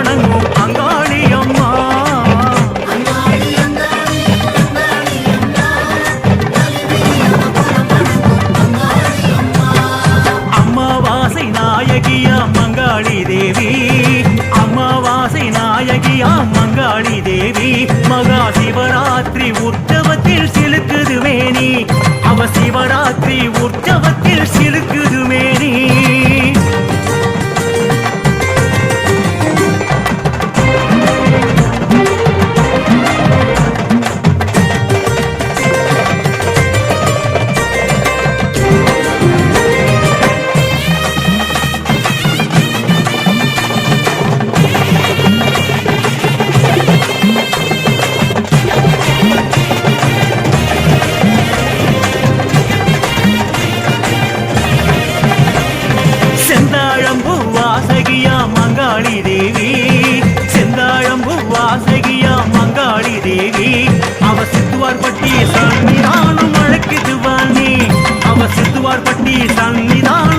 வணங்கும் அங்காளி அம்மா அம்மாவாசை தேவி. నీ సన్నిధానం.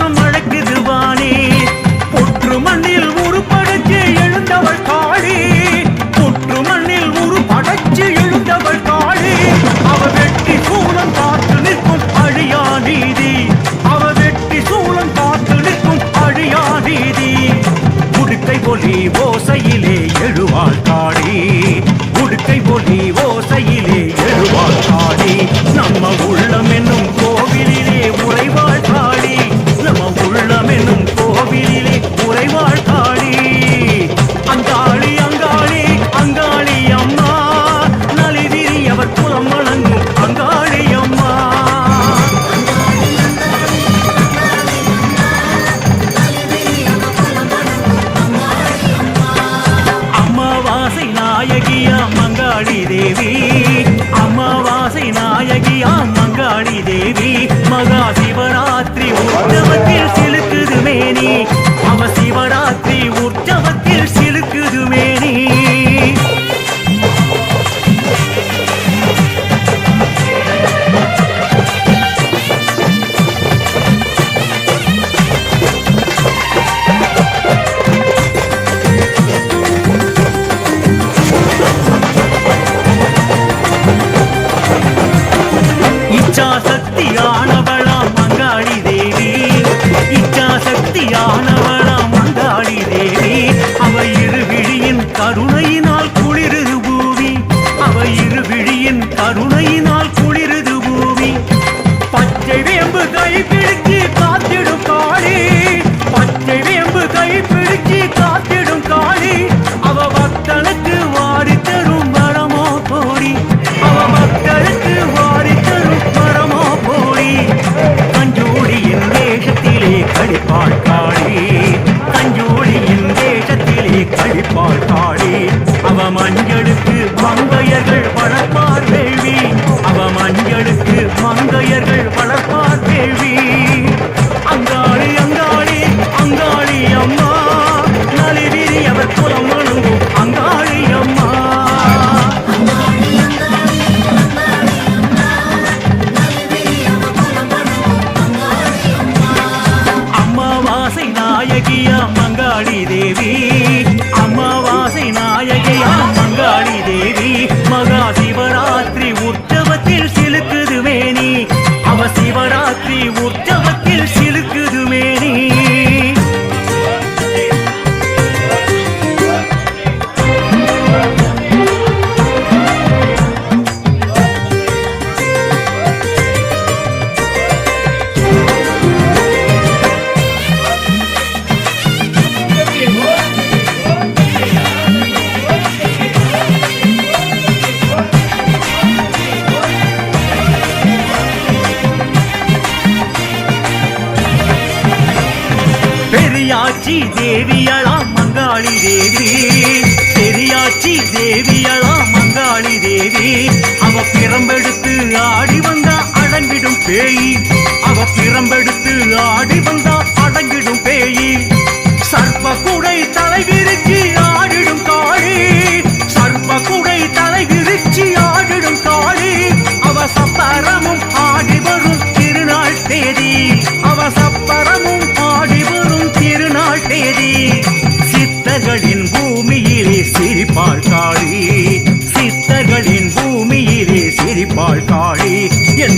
பெரியாச்சி தேவியளாம் மங்காளி தேவி. பெரியாச்சி தேவியளாம் மங்காளி தேவி. அவ பிறம்பெடுத்து ஆடி வந்தா அடங்கிடும் பேய். அவ பிறம்பெடுத்து ஆடி வந்தா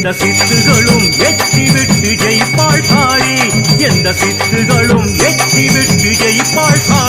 எந்த சித்துகளும் எட்டி விட்டு ஜெயிப்பாள் காளி எந்த சித்துகளும் எட்டி விட்டு ஜெயிப்பாள் காளி